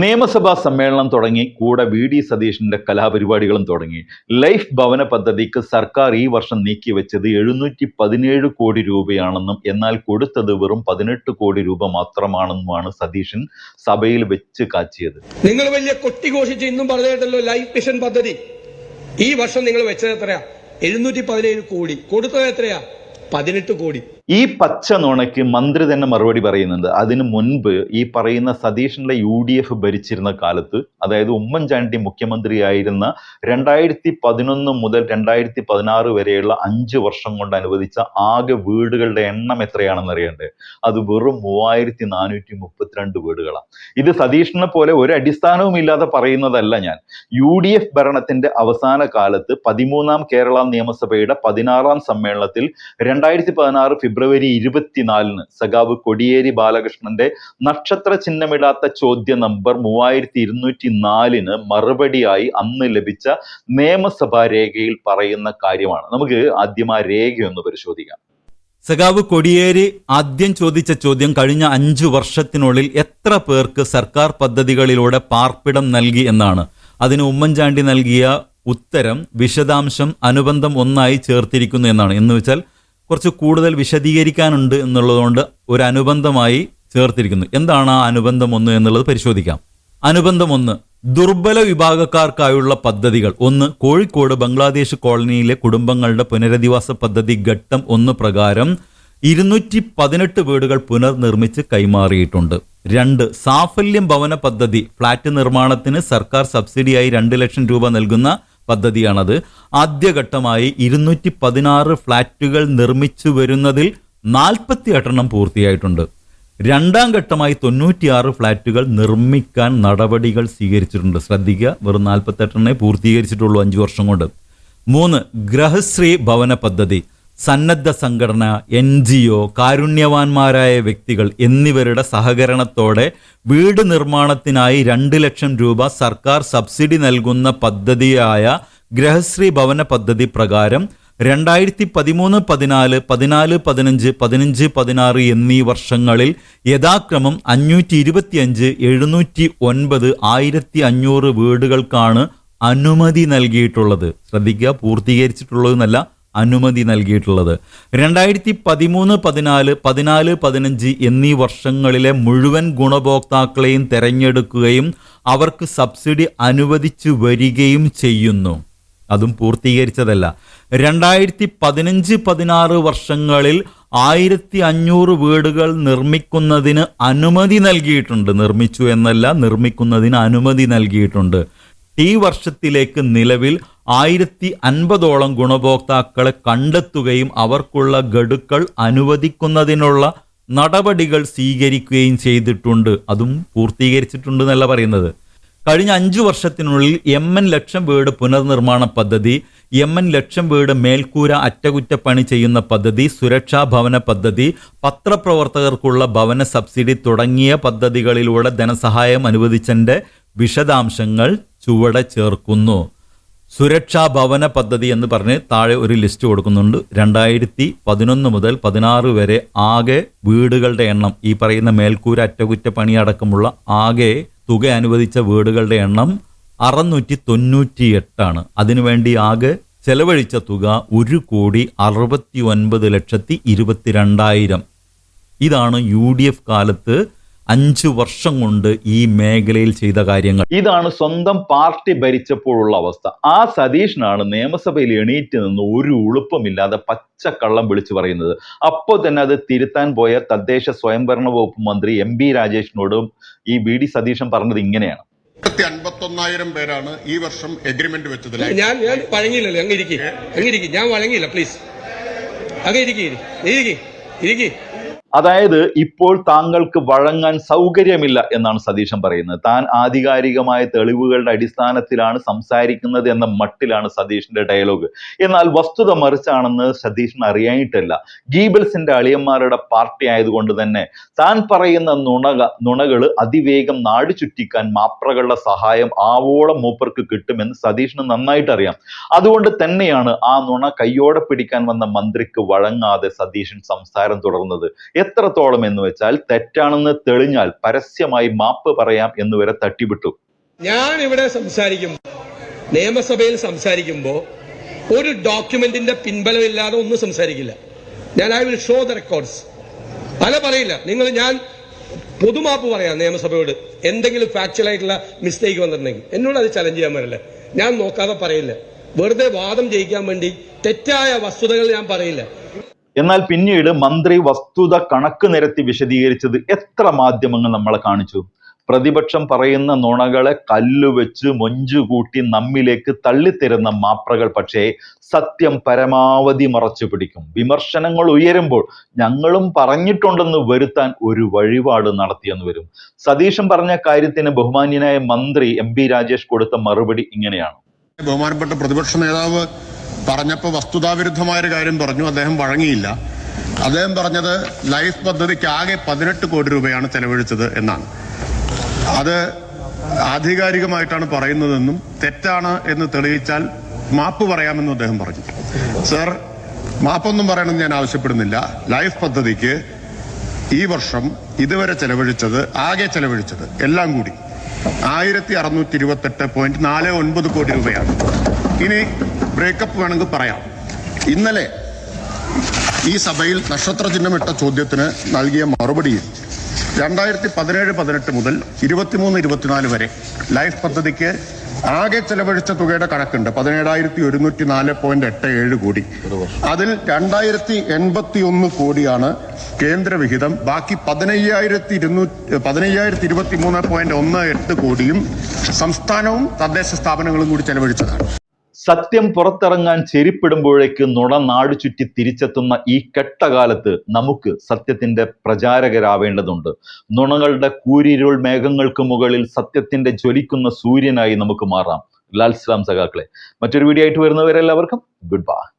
നിയമസഭാ സമ്മേളനം തുടങ്ങി കൂടെ വി ഡി സതീഷിന്റെ കലാപരിപാടികളും തുടങ്ങി. ലൈഫ് ഭവന പദ്ധതിക്ക് സർക്കാർ ഈ വർഷം നീക്കിവെച്ചത് എഴുന്നൂറ്റി പതിനേഴ് കോടി രൂപയാണെന്നും എന്നാൽ കൊടുത്തത് വെറും പതിനെട്ട് കോടി രൂപ മാത്രമാണെന്നുമാണ് സതീശൻ സഭയിൽ വെച്ച് കാച്ചിയത്. നിങ്ങൾ വലിയ കൊട്ടിഘോഷിച്ച് ഇന്നും പറഞ്ഞിട്ടല്ലോ ലൈഫ് മിഷൻ പദ്ധതി. ഈ വർഷം നിങ്ങൾ വെച്ചത് എത്രയാ? എഴുന്നൂറ്റി പതിനേഴ് കോടി. കൊടുത്തത് എത്രയാ? പതിനെട്ട് കോടി. ഈ പച്ച നുണയ്ക്ക് മന്ത്രി തന്നെ മറുപടി പറയുന്നുണ്ട്. അതിനു മുൻപ് ഈ പറയുന്ന സതീഷിന്റെ യു ഡി എഫ് ഭരിച്ചിരുന്ന കാലത്ത് അതായത് ഉമ്മൻചാണ്ടി മുഖ്യമന്ത്രിയായിരുന്ന രണ്ടായിരത്തി പതിനൊന്ന് മുതൽ രണ്ടായിരത്തി പതിനാറ് വരെയുള്ള അഞ്ച് വർഷം കൊണ്ട് അനുവദിച്ച ആകെ വീടുകളുടെ എണ്ണം എത്രയാണെന്ന് അറിയണ്ടേ? അത് വെറും മൂവായിരത്തി നാനൂറ്റി മുപ്പത്തിരണ്ട് വീടുകളാണ്. ഇത് സതീഷിനെ പോലെ ഒരു അടിസ്ഥാനവും ഇല്ലാതെ പറയുന്നതല്ല ഞാൻ. യു ഡി എഫ് ഭരണത്തിന്റെ അവസാന കാലത്ത് പതിമൂന്നാം കേരള നിയമസഭയുടെ പതിനാറാം സമ്മേളനത്തിൽ രണ്ടായിരത്തി പതിനാറ് ഫെബ്രുവരി ഇരുപത്തിനാലിന് സഖാവ് കൊടിയേരി ബാലകൃഷ്ണന്റെ നക്ഷത്ര ചിഹ്നമിടാത്ത ചോദ്യ നമ്പർ മൂവായിരത്തി ഇരുന്നൂറ്റി നാലിന് മറുപടിയായി അന്ന് ലഭിച്ച നിയമസഭാ രേഖയിൽ പറയുന്ന കാര്യമാണ്. നമുക്ക് ആദ്യം ആ രേഖയൊന്ന് പരിശോധിക്കാം. സഖാവ് കൊടിയേരി ആദ്യം ചോദിച്ച ചോദ്യം കഴിഞ്ഞ അഞ്ചു വർഷത്തിനുള്ളിൽ എത്ര പേർക്ക് സർക്കാർ പദ്ധതികളിലൂടെ പാർപ്പിടം നൽകി എന്നാണ്. അതിന് ഉമ്മൻചാണ്ടി നൽകിയ ഉത്തരം വിശദാംശം അനുബന്ധം ഒന്നായി ചേർത്തിരിക്കുന്നു എന്നാണ്. എന്ന് വെച്ചാൽ കുറച്ച് കൂടുതൽ വിശദീകരിക്കാനുണ്ട് എന്നുള്ളതുകൊണ്ട് ഒരു അനുബന്ധമായി ചേർത്തിരിക്കുന്നു. എന്താണ് ആ അനുബന്ധം ഒന്ന് എന്നുള്ളത് പരിശോധിക്കാം. അനുബന്ധം ഒന്ന് ദുർബല വിഭാഗക്കാർക്കായുള്ള പദ്ധതികൾ. ഒന്ന് കോഴിക്കോട് ബംഗ്ലാദേശ് കോളനിയിലെ കുടുംബങ്ങളുടെ പുനരധിവാസ പദ്ധതി ഘട്ടം ഒന്ന് പ്രകാരം ഇരുന്നൂറ്റി പതിനെട്ട് വീടുകൾ പുനർനിർമ്മിച്ച് കൈമാറിയിട്ടുണ്ട്. രണ്ട് സാഫല്യം ഭവന പദ്ധതി ഫ്ളാറ്റ് നിർമ്മാണത്തിന് സർക്കാർ സബ്സിഡിയായി രണ്ട് ലക്ഷം രൂപ നൽകുന്ന പദ്ധതിയാണത്. ആദ്യഘട്ടമായി ഇരുന്നൂറ്റി പതിനാറ് ഫ്ളാറ്റുകൾ നിർമ്മിച്ചു വരുന്നതിൽ നാൽപ്പത്തി എട്ടെണ്ണം പൂർത്തിയായിട്ടുണ്ട്. രണ്ടാം ഘട്ടമായി തൊണ്ണൂറ്റിയാറ് ഫ്ളാറ്റുകൾ നിർമ്മിക്കാൻ നടപടികൾ സ്വീകരിച്ചിട്ടുണ്ട്. ശ്രദ്ധിക്കുക വെറും നാൽപ്പത്തെട്ടെണ്ണേ പൂർത്തീകരിച്ചിട്ടുള്ളൂ അഞ്ച് വർഷം കൊണ്ട്. മൂന്ന് ഗ്രഹശ്രീ ഭവന പദ്ധതി. സന്നദ്ധ സംഘടന എൻ ജി ഒ കാരുണ്യവാന്മാരായ വ്യക്തികൾ എന്നിവരുടെ സഹകരണത്തോടെ വീട് നിർമ്മാണത്തിനായി രണ്ട് ലക്ഷം രൂപ സർക്കാർ സബ്സിഡി നൽകുന്ന പദ്ധതിയായ ഗ്രഹശ്രീ ഭവന പദ്ധതി പ്രകാരം രണ്ടായിരത്തി പതിമൂന്ന് പതിനാല് പതിനാല് പതിനഞ്ച് പതിനഞ്ച് പതിനാറ് എന്നീ വർഷങ്ങളിൽ യഥാക്രമം അഞ്ഞൂറ്റി ഇരുപത്തിയഞ്ച് എഴുന്നൂറ്റി ഒൻപത് ആയിരത്തി അഞ്ഞൂറ് വീടുകൾക്കാണ് അനുമതി നൽകിയിട്ടുള്ളത്. ശ്രദ്ധിക്കുക പൂർത്തീകരിച്ചിട്ടുള്ളതെന്നല്ല അനുമതി നൽകിയിട്ടുള്ളത്. രണ്ടായിരത്തി പതിമൂന്ന് പതിനാല് പതിനാല് പതിനഞ്ച് എന്നീ വർഷങ്ങളിലെ മുഴുവൻ ഗുണഭോക്താക്കളെയും തെരഞ്ഞെടുക്കുകയും അവർക്ക് സബ്സിഡി അനുവദിച്ചു വരികയും ചെയ്യുന്നു. അതും പൂർത്തീകരിച്ചതല്ല. രണ്ടായിരത്തി പതിനഞ്ച് പതിനാറ് വർഷങ്ങളിൽ ആയിരത്തി അഞ്ഞൂറ് വീടുകൾ നിർമ്മിക്കുന്നതിന് അനുമതി നൽകിയിട്ടുണ്ട്. നിർമ്മിച്ചു എന്നല്ല നിർമ്മിക്കുന്നതിന് അനുമതി നൽകിയിട്ടുണ്ട്. ഈ വർഷത്തിലേക്ക് നിലവിൽ ആയിരത്തി അൻപതോളം ഗുണഭോക്താക്കളെ കണ്ടെത്തുകയും അവർക്കുള്ള ഗഡുക്കൾ അനുവദിക്കുന്നതിനുള്ള നടപടികൾ സ്വീകരിക്കുകയും ചെയ്തിട്ടുണ്ട്. അതും പൂർത്തീകരിച്ചിട്ടുണ്ട് എന്നല്ല പറയുന്നത്. കഴിഞ്ഞ അഞ്ചു വർഷത്തിനുള്ളിൽ എം എൻ ലക്ഷം വീട് പുനർനിർമ്മാണ പദ്ധതി എം എൻ ലക്ഷം വീട് മേൽക്കൂര അറ്റകുറ്റപ്പണി ചെയ്യുന്ന പദ്ധതി സുരക്ഷാ ഭവന പദ്ധതി പത്രപ്രവർത്തകർക്കുള്ള ഭവന സബ്സിഡി തുടങ്ങിയ പദ്ധതികളിലൂടെ ധനസഹായം അനുവദിച്ചതിന്റെ വിശദാംശങ്ങൾ ചുവടെ ചേർക്കുന്നു. സുരക്ഷാ ഭവന പദ്ധതി എന്ന് പറഞ്ഞ് താഴെ ഒരു ലിസ്റ്റ് കൊടുക്കുന്നുണ്ട്. രണ്ടായിരത്തി പതിനൊന്ന് മുതൽ പതിനാറ് വരെ ആകെ വീടുകളുടെ എണ്ണം ഈ പറയുന്ന മേൽക്കൂര അറ്റകുറ്റപ്പണി അടക്കമുള്ള ആകെ തുക അനുവദിച്ച വീടുകളുടെ എണ്ണം അറുന്നൂറ്റി തൊണ്ണൂറ്റി എട്ടാണ് അതിനുവേണ്ടി ആകെ ചെലവഴിച്ച തുക ഒരു കോടി അറുപത്തി ഒൻപത് ലക്ഷത്തി ഇരുപത്തിരണ്ടായിരം. ഇതാണ് യു ഡി എഫ് കാലത്ത് അഞ്ചു വർഷം കൊണ്ട് ഈ മേഖലയിൽ ചെയ്ത കാര്യങ്ങൾ. ഇതാണ് സ്വന്തം പാർട്ടി ഭരിച്ചപ്പോഴുള്ള അവസ്ഥ. ആ സതീഷിനാണ് നിയമസഭയിൽ എണീറ്റ് നിന്ന് ഒരു ഉളുപ്പമില്ലാതെ പച്ചക്കള്ളം വിളിച്ചു പറയുന്നത്. അപ്പോൾ തന്നെ അത് തിരുത്താൻ പോയ തദ്ദേശ സ്വയംഭരണ വകുപ്പ് മന്ത്രി എം ബി രാജേഷിനോടും ഈ വി ഡി സതീശൻ പറഞ്ഞത് ഇങ്ങനെയാണ്. അൻപത്തൊന്നായിരം പേരാണ് ഈ വർഷം എഗ്രിമെന്റ് വെച്ചത് ഞാൻ ഞാൻ വഴങ്ങിയില്ലല്ലോ. അങ്ങ് ഇരിക്കും. അങ്ങ് ഇരിക്കും. ഞാൻ വഴങ്ങിയില്ല പ്ലീസ്. അങ്ങ് ഇരിക്കും ഇരിക്കും. ഇരിക്കും. അതായത് ഇപ്പോൾ താങ്കൾക്ക് വഴങ്ങാൻ സൗകര്യമില്ല എന്നാണ് സതീശൻ പറയുന്നത്. താൻ ആധികാരികമായ തെളിവുകളുടെ അടിസ്ഥാനത്തിലാണ് സംസാരിക്കുന്നത് എന്ന മട്ടിലാണ് സതീഷിന്റെ ഡയലോഗ്. എന്നാൽ വസ്തുത മറിച്ചാണെന്ന് സതീഷിന് അറിയായിട്ടല്ല. ഗീബിൾസിന്റെ അളിയന്മാരുടെ പാർട്ടി ആയതുകൊണ്ട് തന്നെ താൻ പറയുന്ന നുണക നുണകൾ അതിവേഗം നാട് ചുറ്റിക്കാൻ മാപ്രകളുടെ സഹായം ആവോളം മൂപ്പർക്ക് കിട്ടുമെന്ന് സതീഷിന് നന്നായിട്ട് അറിയാം അതുകൊണ്ട് തന്നെയാണ് ആ നുണ കയ്യോടെ പിടിക്കാൻ വന്ന മന്ത്രിക്ക് വഴങ്ങാതെ സതീശൻ സംസാരം തുടർന്നത്. എത്രത്തോളം എന്ന് വെച്ചാൽ തെറ്റാണെന്ന് തെളിഞ്ഞാൽ പരസ്യമായി മാപ്പ് പറയാം എന്ന് വരെ തട്ടിവിട്ടു. ഞാൻ ഇവിടെ സംസാരിക്കുമ്പോൾ നിയമസഭയിൽ സംസാരിക്കുമ്പോൾ ഒരു ഡോക്യുമെന്റിന്റെ പിൻബലമില്ലാതെ ഒന്നും സംസാരിക്കില്ല. ഞാൻ I will show the records അല്ല പറയില്ല. നിങ്ങൾ ഞാൻ പൊതുമാപ്പ് പറയാം നിയമസഭയോട്. എന്തെങ്കിലും ഫാക്ച്വൽ ആയിട്ടുള്ള മിസ്റ്റേക്ക് വന്നിട്ടുണ്ടെങ്കിൽ. എന്നോട് അത് ചലഞ്ച് ചെയ്യാൻ പറ്റില്ല ഞാൻ നോക്കാതെ പറയില്ല. വെറുതെ വാദം ജയിക്കാൻ വേണ്ടി തെറ്റായ വസ്തുതകൾ ഞാൻ പറയില്ല. എന്നാൽ പിന്നീട് മന്ത്രി വസ്തുത കണക്ക് നിരത്തി വിശദീകരിച്ചത് എത്ര മാധ്യമങ്ങൾ നമ്മളെ കാണിച്ചു? പ്രതിപക്ഷം പറയുന്ന നുണകളെ കല്ലുവെച്ച് മൊഞ്ചുകൂട്ടി നമ്മിലേക്ക് തള്ളിത്തരുന്ന മാപ്രകൾ പക്ഷേ സത്യം പരമാവധി മറച്ചു പിടിക്കും. വിമർശനങ്ങൾ ഉയരുമ്പോൾ ഞങ്ങളും പറഞ്ഞിട്ടുണ്ടെന്ന് വരുത്താൻ ഒരു വഴിപാട് നടത്തിയെന്ന് വരും. സതീശൻ പറഞ്ഞ കാര്യത്തിന് ബഹുമാന്യനായ മന്ത്രി എം രാജേഷ് കൊടുത്ത മറുപടി ഇങ്ങനെയാണ്. ബഹുമാനപ്പെട്ട പ്രതിപക്ഷ നേതാവ് പറഞ്ഞപ്പോൾ വസ്തുതാവിരുദ്ധമായ ഒരു കാര്യം പറഞ്ഞു അദ്ദേഹം വഴങ്ങിയില്ല. അദ്ദേഹം പറഞ്ഞത് ലൈഫ് പദ്ധതിക്ക് ആകെ പതിനെട്ട് കോടി രൂപയാണ് ചെലവഴിച്ചത് എന്നാണ്. അത് ആധികാരികമായിട്ടാണ് പറയുന്നതെന്നും തെറ്റാണ് എന്ന് തെളിയിച്ചാൽ മാപ്പ് പറയാമെന്നും അദ്ദേഹം പറഞ്ഞു. സർ മാപ്പൊന്നും പറയണമെന്ന് ഞാൻ ആവശ്യപ്പെടുന്നില്ല. ലൈഫ് പദ്ധതിക്ക് ഈ വർഷം ഇതുവരെ ചെലവഴിച്ചത് ആകെ ചെലവഴിച്ചത് എല്ലാം കൂടി. ആയിരത്തി അറുന്നൂറ്റി ഇരുപത്തെട്ട് പോയിന്റ് നാല് ഒൻപത് കോടി രൂപയാണ്. ഇനി ബ്രേക്കപ്പ് വേണമെങ്കിൽ പറയാം. ഇന്നലെ ഈ സഭയിൽ നക്ഷത്ര ചിഹ്നമിട്ട ചോദ്യത്തിന് നൽകിയ മറുപടിയിൽ രണ്ടായിരത്തി പതിനേഴ് പതിനെട്ട് മുതൽ ഇരുപത്തിമൂന്ന് ഇരുപത്തിനാല് വരെ ലൈഫ് പദ്ധതിക്ക് ആകെ ചെലവഴിച്ച തുകയുടെ കണക്കുണ്ട്. പതിനേഴായിരത്തി ഒരുന്നൂറ്റി നാല് പോയിന്റ് എട്ട് ഏഴ് കോടി. അതിൽ രണ്ടായിരത്തി എൺപത്തി ഒന്ന് കോടിയാണ് കേന്ദ്രവിഹിതം. ബാക്കി പതിനയ്യായിരത്തി ഇരുന്നൂറ്റി പതിനയ്യായിരത്തി ഇരുപത്തി മൂന്ന് പോയിന്റ് ഒന്ന് എട്ട് കോടിയും സംസ്ഥാനവും തദ്ദേശ സ്ഥാപനങ്ങളും കൂടി ചെലവഴിച്ചതാണ്. സത്യം പുറത്തിറങ്ങാൻ ചെരിപ്പിടുമ്പോഴേക്ക് നുണ നാടു ചുറ്റി തിരിച്ചെത്തുന്ന ഈ കെട്ടകാലത്ത് നമുക്ക് സത്യത്തിന്റെ പ്രചാരകരാവേണ്ടതുണ്ട്. നുണകളുടെ കൂരിരുൾ മേഘങ്ങൾക്ക് മുകളിൽ സത്യത്തിന്റെ ജ്വലിക്കുന്ന സൂര്യനായി നമുക്ക് മാറാം. ലാൽ സലാം സഖാക്കളെ. മറ്റൊരു വീഡിയോ ആയിട്ട് വരുന്നവരെല്ലാവർക്കും ഗുഡ് ബൈ